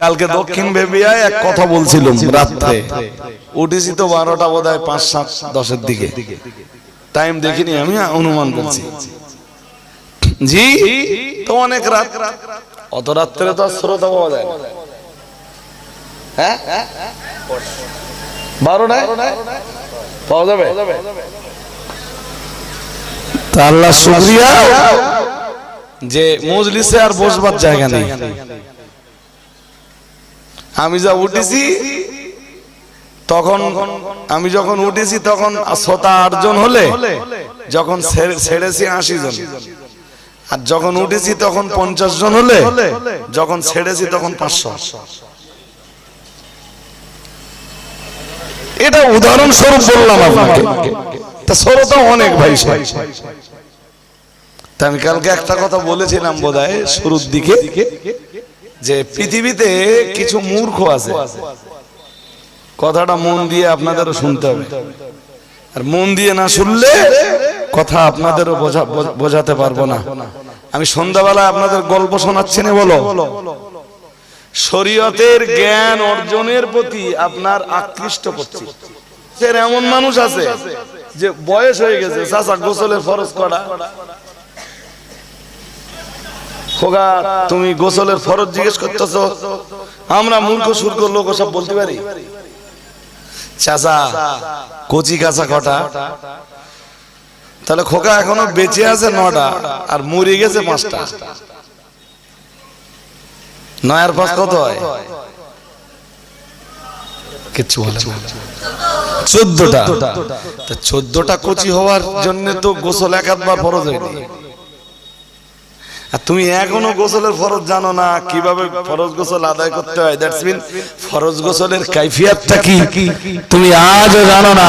কালকে দক্ষিণ বেবিয়ায় এক কথা বলছিলাম রাত্রে। উঠেছি তো বারোটা বোধ হয় পাঁচ সাত দশের দিকে। টাইম দেখিনি আমি অনুমান করছি। জি তো অনেক রাত। অত রাত্রে তো শ্রোতা পাওয়া যায় হ্যাঁ? বারোটায়? পাওয়া যাবে? আল্লাহ শুক্রিয়া। যে মজলিসে আর বসবার জায়গা নেই। আমি যা উঠেছি, তখন আমি যখন উঠেছি, তখন শ্রোতা আটজন হলে, যখন ছেড়েছি আশি জন। আর যখন উঠেছি, তখন পঞ্চাশ জন হলে, যখন ছেড়েছি, তখন পাঁচশো। এটা উদাহরণস্বরূপ বললাম আপনাকে। শ্রোতা অনেক ভাই আমি কালকে একটা কথা বলেছিলাম বোধহয় শুরুর দিকে। যে পৃথিবীতে কিছু মূর্খ আছে। কথাটা মন দিয়ে আপনাদেরও শুনতে হবে। আর মন দিয়ে না শুনলে কথা আপনাদেরও বোঝা- বোঝা- বোঝাতে পারব না। আমি সন্ধ্যাবেলা আপনাদের গল্প শোনাচ্ছি না, বলো। শরীয়তের জ্ঞান অর্জনের প্রতি আপনার আকৃষ্ট করছি। এমন মানুষ আছে যে বয়স হয়ে গেছে, চাচা গোসলের ফরজ করা। খোকা, তুমি গোসলের ফরজ জিজ্ঞেস করতেছ। আমরা মূর্খ, সূর্খ লোক সব বলতে পারি? চাচা, কচি কাঁচা কটা। তাহলে খোকা এখনও বেঁচে আছে নটা আর মরে গেছে পাঁচটা। নয়ার পাঁচ কত হয়? চোদ্দটা। চোদ্দটা কচি হওয়ার জন্য তো গোসল একাধবার ফরজ হয়নি। আর তুমি এখনও গোসলের ফরজ জানো না কীভাবে ফরজ গোসল আদায় করতে হয়? দ্যাটস মিন ফরজ গোসলের কাইফিয়াতটা কি? তুমি আজও জানো না।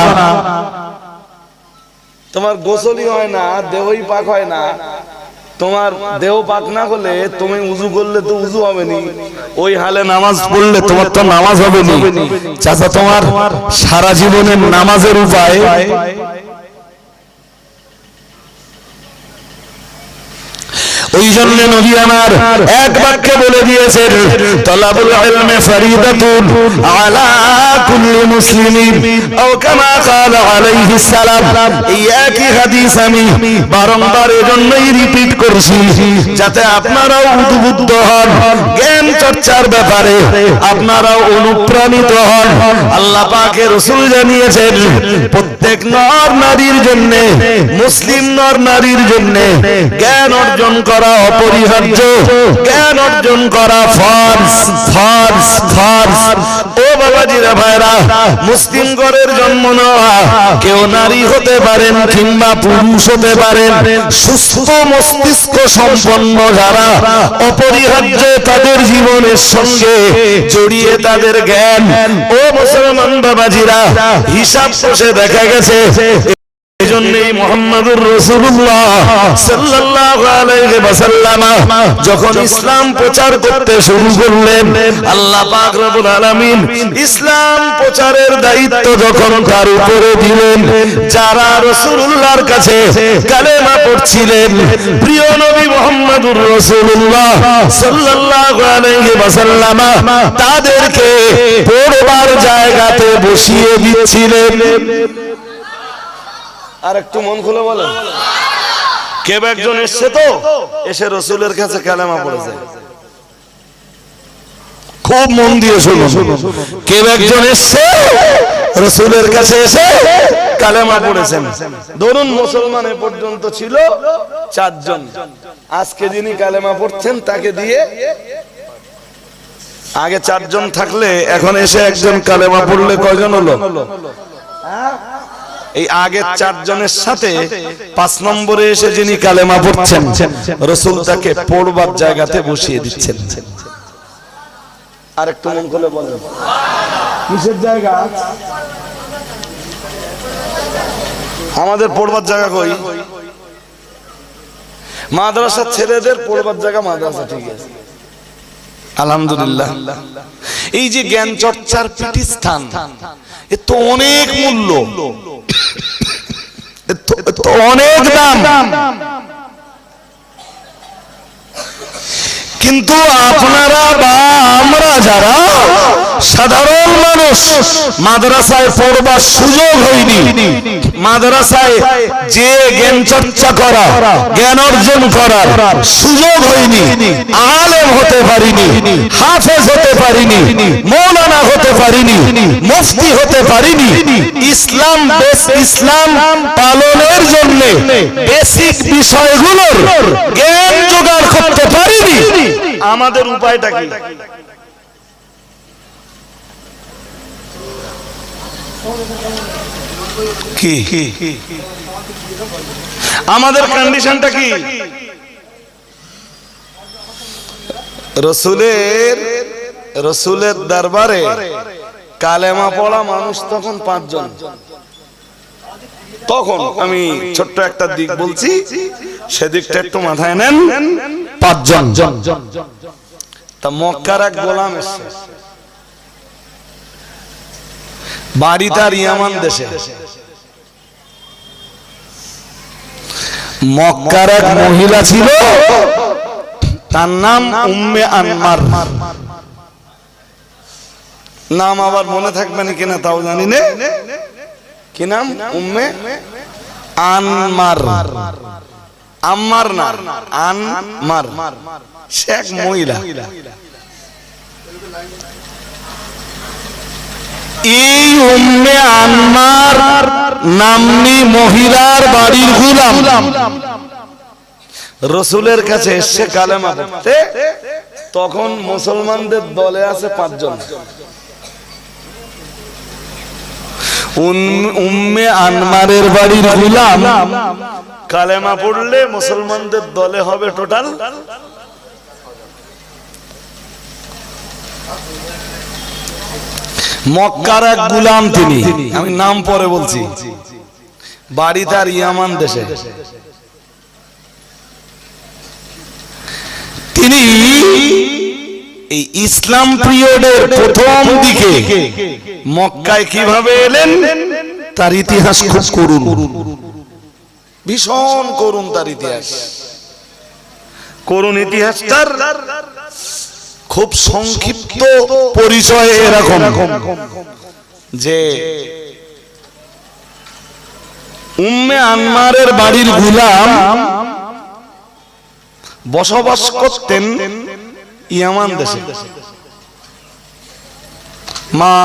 তোমার গোসলই হয় না দেহই পাক হয় না। তোমার দেহ পাক না হলে তুমি উজু করলে তো উজু হবে নি। ওই হালে নামাজ পড়লে তোমার তো নামাজ হবে নি। চাচা তোমার সারা জীবনের নামাজের উপায় ওই জন্য নবী আমার এক বাক্যে বলে দিয়েছেন তলাবুল ইলমে ফরিদাতুন আলা কুল্লি মুসলিমিন আও কামা قال আলাইহিস সালাম এই একই হাদিস আমি বারংবার এজন্যই রিপিট করছি যাতে আপনারাও উদ্বুদ্ধ হন জ্ঞান চর্চার ব্যাপারে আপনারাও অনুপ্রাণিত হন আল্লাহ পাকে রসুল জানিয়েছেন প্রত্যেক নর নারীর জন্য মুসলিম নর নারীর জন্য জ্ঞান অর্জন করা অপরিহার্য। জ্ঞান অর্জন করা ফরজ? ফরজ ফরজ। ও বাবাজিরা, ভাইরা, মুসলিম ঘরের জন্ম নেওয়া। কেউ নারী হতে পারেন কিংবা পুরুষ হতে পারেন। সুস্থ মস্তিষ্ক সম্পন্ন যারা অপরিহার্য তাদের জীবনের সঙ্গে জড়িয়ে তাদের জ্ঞান। ও মুসলমান বাবাজিরা, হিসাব বসে দেখা গেছে। মোহাম্মদুর রাসূলুল্লাহ সাল্লাল্লাহু আলাইহি ওয়াসাল্লাম যখন ইসলাম প্রচার করতে শুরু করলেন, আল্লাহ পাক রব্বুল আলামিন ইসলাম প্রচারের দায়িত্ব যখন তার উপরে দিলেন, যারা রাসূলুল্লাহর কাছে কালেমা পড়ছিলেন, প্রিয় নবী মোহাম্মদুর রাসূলুল্লাহ সাল্লাল্লাহু আলাইহি ওয়াসাল্লাম তাদেরকে পড়বার জায়গাতে বসিয়ে দিচ্ছিলেন। আর একটু মন খুলে বলেন। কেউ একজন এসছে তো? এসে রসুলের কাছে কালেমা পড়েছে খুব মন দিয়ে শুনুন। কেউ একজন এসছে? রসুলের কাছে এসে কালেমা পড়েছেন। ধরুন মুসলমান এ পর্যন্ত ছিল চারজন। আজকে যিনি কালেমা পড়ছেন তাকে দিয়ে আগে চারজন থাকলে এখন এসে একজন কালেমা পড়লে কয়জন হলো? এই আগের চারজনের সাথে পাঁচ নম্বরে এসে যিনি কালেমা পড়ছেন রসুল তাকে পড়বার জায়গাতে বসিয়ে দিচ্ছেন। আর একটু মন করে বলেন। কিসের জায়গা? আমাদের পড়বার জায়গা কই? মাদ্রাসার ছেলেদের পড়বার জায়গা মাদ্রাসা ঠিক আছে। আলহামদুলিল্লাহ। এই যে জ্ঞান চর্চার প্রতিষ্ঠান এ তো অনেক মূল্য। অনেক দাম। কিন্তু আপনারা বা আমরা যারা সাধারণ মানুষ, মাদ্রাসায় পড়বার সুযোগ হয়নি। মাদ্রাসায় যে জ্ঞান চর্চা করা, জ্ঞান অর্জন করার সুযোগ হয়নি। আলেম হতে পারিনি, হাফেজ হতে পারিনি, মৌলানা হতে পারিনি, মুফতি হতে পারিনি। ইসলাম ইসলাম পালনের জন্য বেসিক বিষয়গুলোর জ্ঞান জোগাড় করতে পারিনি। আমাদের উপায়টা কি? কি? আমাদের কন্ডিশনটা কি? রসুলের রসুলের দরবারে কালেমা পড়া মানুষ তখন পাঁচজন। তখন আমি ছোট্ট একটা দিক বলছি সেদিকটা একটু মাথায় নেন। পাঁচজন। মক্কার এক গোলাম এসছে। বাড়ি তার ইয়ামান দেশে। মক্কার এক মহিলা ছিল, তার নাম উম্মে আনমার। নাম আবার মনে থাকবে না কিনা তাও জানি না। কি নাম? উম্মে আনমার। আম্মার না সে এক মহিলা। এই উম্মে আনমার নামনি মহিলার বাড়ির গুলাম। রসুলের কাছে এসে কালেমা পড়তে, তখন মুসলমানদের দলে আছে পাঁচজন। উম্মে আনমারের বাড়ির গুলাম। কালেমা পড়লে মুসলমানদের দলে হবে টোটাল। মক্কার এক গুলাম তিনি। আমি নাম পরে বলছি। বাড়ি তার ইয়ামান দেশে। তিনি এই ইসলাম পিরিয়ডের প্রথম দিকে মক্কায় কীভাবে এলেন? তার ইতিহাস খুব করুন ভীষণ করুন তার ইতিহাস। করুন ইতিহাসটার খুব সংক্ষিপ্ত পরিচয় এরকম। যে উম্মে আনমারের বাড়ির গুলাম বসবাস করতেন ইয়ামান দেশে। মা,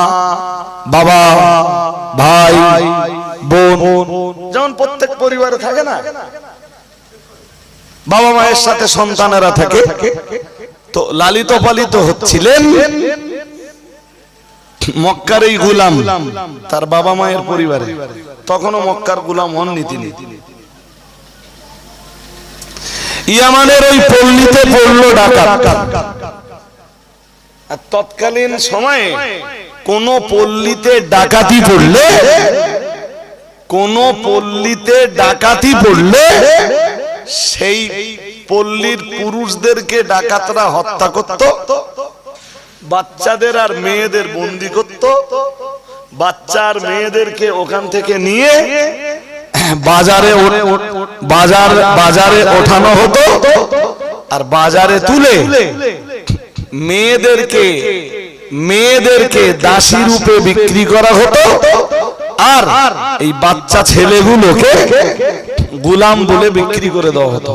বাবা, ভাই, বোন, যেমন প্রত্যেক পরিবারে থাকে না, বাবা মায়ের সাথে সন্তানেরা থাকে, তো লালিত পালিত হচ্ছিলেন মক্কার এই গুলাম, তার বাবা মায়ের পরিবারে। তখনও মক্কার গুলাম হননি তিনি। ইয়ামানের ওই পল্লীতে পড়ল ডাকাত। তৎকালীন সময়ে কোন পল্লীতে ডাকাতি পড়লে, কোন পল্লীতে ডাকাতি পড়লে, সেই পল্লীর পুরুষদেরকে ডাকাতরা হত্যা করত, বাচ্চাদের আর মেয়েদের বন্দি করত, বাচ্চার মেয়েদেরকে ওখান থেকে নিয়ে বাজারে বাজার বাজারে ওঠানো হতো, আর বাজারে তুলে মেয়েদেরকে মেয়েদেরকে দাসী রূপে বিক্রি করা হতো? আর এই বাচ্চা ছেলেগুলোকে গুলাম বলে বিক্রি করে দেওয়া হতো।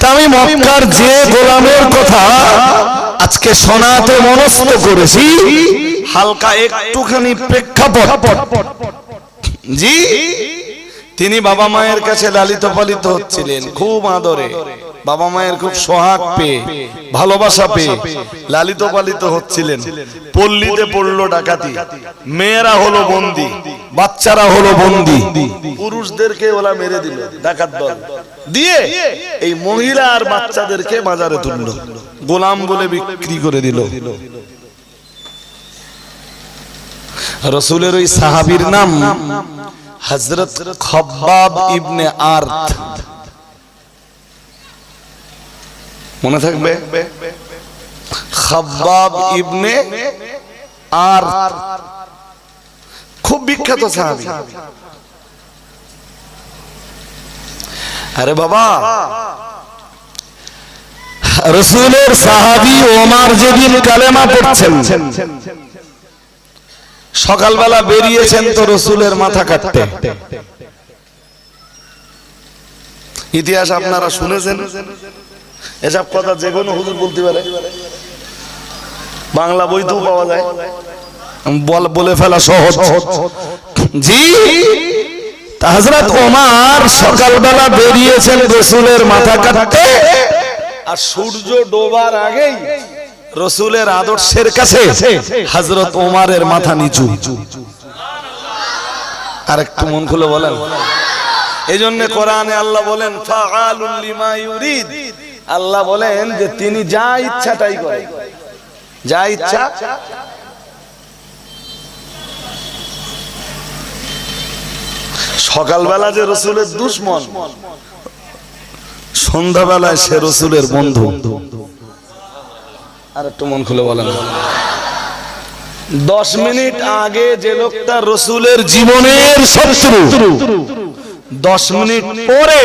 তা আমি মক্কার যে গোলামের কথা আজকে শোনাতে মনস্থ করেছি হালকা একটুখানি প্রেক্ষাপট। জি, তিনি বাবা মায়ের কাছে লালিত পালিত হচ্ছিলেন, খুব আদরে। বাবা মায়ের খুব সোহাগ পেয়ে, ভালোবাসা পেয়ে লালিত পালিত হচ্ছিলেন। পল্লীতে পড়ল ডাকাতি। মেয়েরা হলো বন্দি, বাচ্চারা হলো বন্দি। পুরুষদেরকে ওরা মেরে দিল, ডাকাত দল। দিয়ে এই মহিলা আর বাচ্চাদেরকে বাজারে তুললো। গোলাম বলে বিক্রি করে দিল। রসুলের ওই সাহাবীর নাম হজরত খব্বাব ইবনে আর্থ মনে থাকবে? খব্বাব ইবনে আর্থ বিখ্যাত সাহাবী। আরে বাবা, রসুলের সাহাবি ওমার যেদিন কালেমা পড়ছেন সকালবেলা বেরিয়েছেন তো রসুলের মাথা কাটতে। ইতিহাস আপনারা শুনেছেন? এসব কথা যে কোনো হুজুর বলতে পারে। বাংলা বইতেও পাওয়া যায়। বল বলে ফেলা সহজ। জি হজরত ওমার সকালবেলা বেরিয়েছেন রসুলের মাথা কাটতে। আর সূর্য ডোবার আগেই রসুলের আদর্শের কাছে হজরত ওমারের মাথা নিচু। আর একটু মন খুলে বলেন। এই জন্য কোরআনে আল্লাহ বলেন আল্লাহ বলেন যে তিনি যা ইচ্ছা তাই করেন। যা ইচ্ছা। সকালবেলা যে রসুলের দুশ্মন সন্ধ্যাবেলায় সে রসুলের বন্ধু। আর একটু মন খুলে বলেন। দশ মিনিট আগে যে লোকটা রসুলের জীবনের শত্রু দশ মিনিট পরে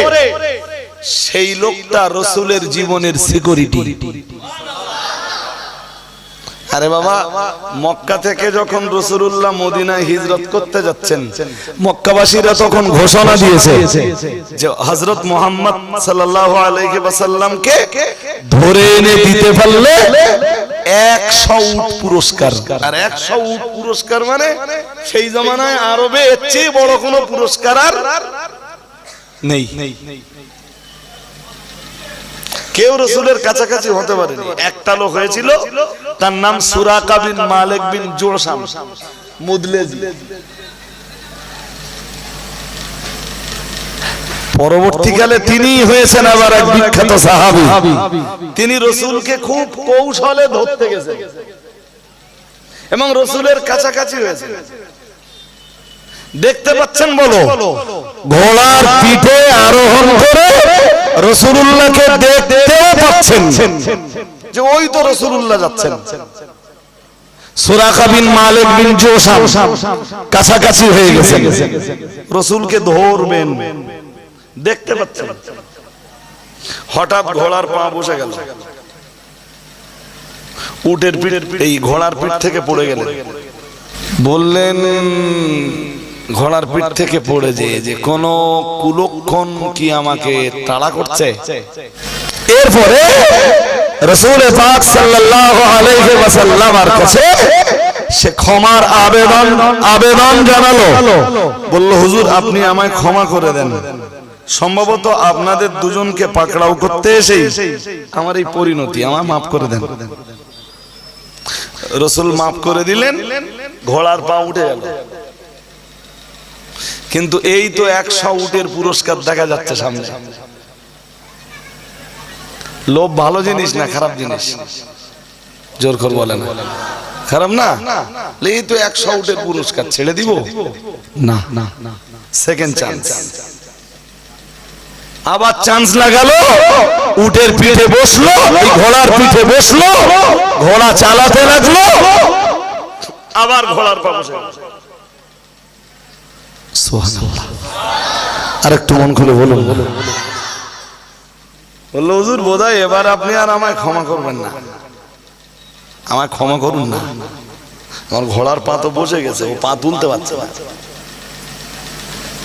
সেই লোকটা রসুলের জীবনের সিকিউরিটি আরে বাবা, মক্কা থেকে যখন রসুল্লাহ মদিনায় হিজরত করতে যাচ্ছেন, মক্কাবাসীরা তখন ঘোষণা দিয়েছে যে হজরত মোহাম্মদ ওয়াসাল্লামকে ধরে এনে দিতে পারলে একশো পুরস্কার। পুরস্কার মানে সেই জমানায় আরবে বড় কোনো পুরস্কার আর নেই। কেউ রসুলের কাছাকাছি হতে পারেনি। একটা লোক হয়েছিল, তার নাম সুরাকা বিন মালিক বিন জোরসাম মুদলেজি। পরবর্তীকালে তিনি হয়েছেন আবার এক বিখ্যাত সাহাবী। তিনি রসুলকে খুব কৌশলে ধরতে গেছেন এবং রসুলের কাছাকাছি হয়েছে দেখতে পাচ্ছেন বলো, ঘোড়ার পিঠে আরোহণ করে রসুল্লাহকে দেখতে পাচ্ছেন। যে ওই তো রসুল্লাহ যাচ্ছেন। সুরাকা বিন মালিক বিন জোসাম কাছাকাছি হয়ে গেছে রসুলকে ধরবেন। দেখতে পাচ্ছেন। হঠাৎ ঘোড়ার পা বসে গেল। উটের পিঠ এই ঘোড়ার পিঠ থেকে পড়ে গেলেন। বললেন ঘোড়ার পিঠ থেকে পড়ে যে যে কোন কুলক্ষণ কি আমাকে তাড়া করছে? এরপরে রসুল পাক সাল্লাল্লাহু আলাইহি ওয়াসাল্লামের কাছে সে ক্ষমার আবেদন আবেদন জানালো। বলল হুজুর আপনি আমায় ক্ষমা করে দেন। সম্ভবত আপনাদের দুজনকে পাকড়াও করতে এসে আমার এই পরিণতি আমার মাফ করে দেন। রসুল মাফ করে দিলেন ঘোড়ার পা উঠে গেল। কিন্তু এই তো একশো উটের পুরস্কার দেখা যাচ্ছে সামনে। লোভ ভালো জিনিস না খারাপ জিনিস? জোর করে বলে না। খারাপ না? এই তো একশো উটের পুরস্কার, ছেড়ে দিব? না না সেকেন্ড চান্স আবার চান্স লাগালো, উটের পিঠে বসল ঘোড়ার পিঠে বসল, ঘোড়া চালাতে লাগল। আবার ঘোড়ার পা বসে গেল। সুবহানাল্লাহ। আর একটু মন খুলে বলুন বলল হুজুর বোধহয় এবার আপনি আর আমায় ক্ষমা করবেন না। আমায় ক্ষমা করুন না। আমার ঘোড়ার পা তো বসে গেছে ও পা তুলতে পারছে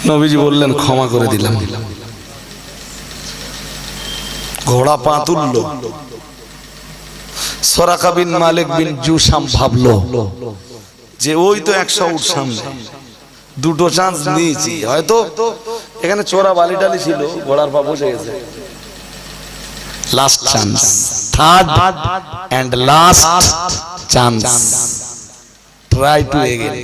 নবীজি বললেন ক্ষমা করে দিলাম। ঘোড়া পা তুললো। সরাকা বিন মালিক বিন জুসাম ভাবলো যে ওই তো একশো উঠ সামনে। দুটো চান্স নিয়েছি। হয়তো এখানে চোরা বালি টালি ছিল ঘোড়ার পা বসে গেছে। Last chance third and last chance try to again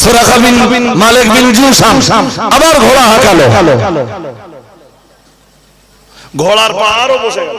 Suraqa bin Malik bin Jusham আবার ঘোড়া হাঁকালো। ঘোড়ার পা আরও বসে গেল।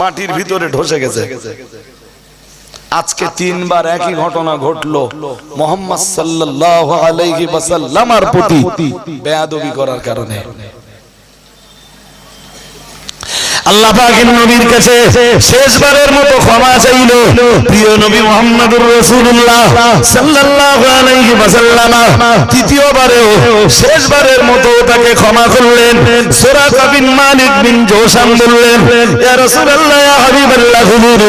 মাটির ভিতরে ঢসে গেছে। আজকে তিনবার একই ঘটনা ঘটলো। মোহাম্মদ সাল্লাল্লাহু আলাইহি বাসাল্লামার প্রতি। বেয়াদবি করার কারণে। আল্লাহ পাকের নবীর কাছে শেষবারের মতো ক্ষমা চাইল। প্রিয় নবী মুহাম্মদুর রাসূলুল্লাহ সাল্লাল্লাহু আলাইহি ওয়াসাল্লাম তৃতীয়বারেও শেষবারের মতো তাকে ক্ষমা করলেন। সুরাকা মালিক বিন বললেন, ইয়া রাসূলুল্লাহ, ইয়া হাবিবাল্লাহ, হুজুর,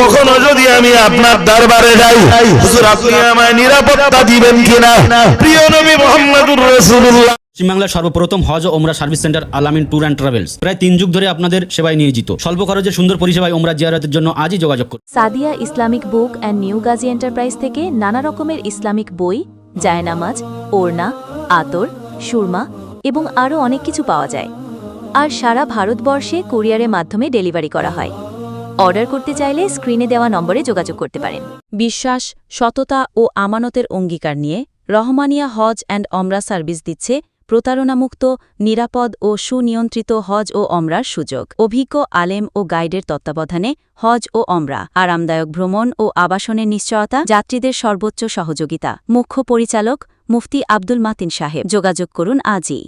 কখনো যদি আমি আপনার দরবারে যাই, হুজুর, আপনি আমায় নিরাপত্তা দিবেন কিনা? প্রিয় নবী মুহাম্মদুর রাসূলুল্লাহ পশ্চিমবাংলার সর্বপ্রথম হজ ওমরা service centre Alamin tour and travels. প্রায় তিন যুগ ধরে আপনাদের সেবায় নিয়োজিত। স্বল্প খরচে সুন্দর পরিষেবায় ওমরা জিয়ারতের জন্য আজই যোগাযোগ করুন। Sadia Islamic book and new Gazi enterprise থেকে নানা রকমের ইসলামিক বই, জায়নামাজ, ওড়না, আতর, সুরমা এবং আরও অনেক কিছু পাওয়া যায়। আর সারা ভারতবর্ষে কুরিয়ারের মাধ্যমে ডেলিভারি করা হয়। অর্ডার করতে চাইলে স্ক্রিনে দেওয়া নম্বরে যোগাযোগ করতে পারেন। বিশ্বাস, সততা ও আমানতের অঙ্গীকার নিয়ে রহমানিয়া হজ অ্যান্ড অমরা সার্ভিস দিচ্ছে প্রতারণামুক্ত, নিরাপদ ও সুনিয়ন্ত্রিত হজ ও অমরার সুযোগ। অভিজ্ঞ, আলেম ও গাইডের তত্ত্বাবধানে হজ ও অমরা, আরামদায়ক ভ্রমণ ও আবাসনের নিশ্চয়তা, যাত্রীদের সর্বোচ্চ সহযোগিতা। মুখ্য পরিচালক, মুফতি আব্দুল মাতিন সাহেব। যোগাযোগ করুন আজই।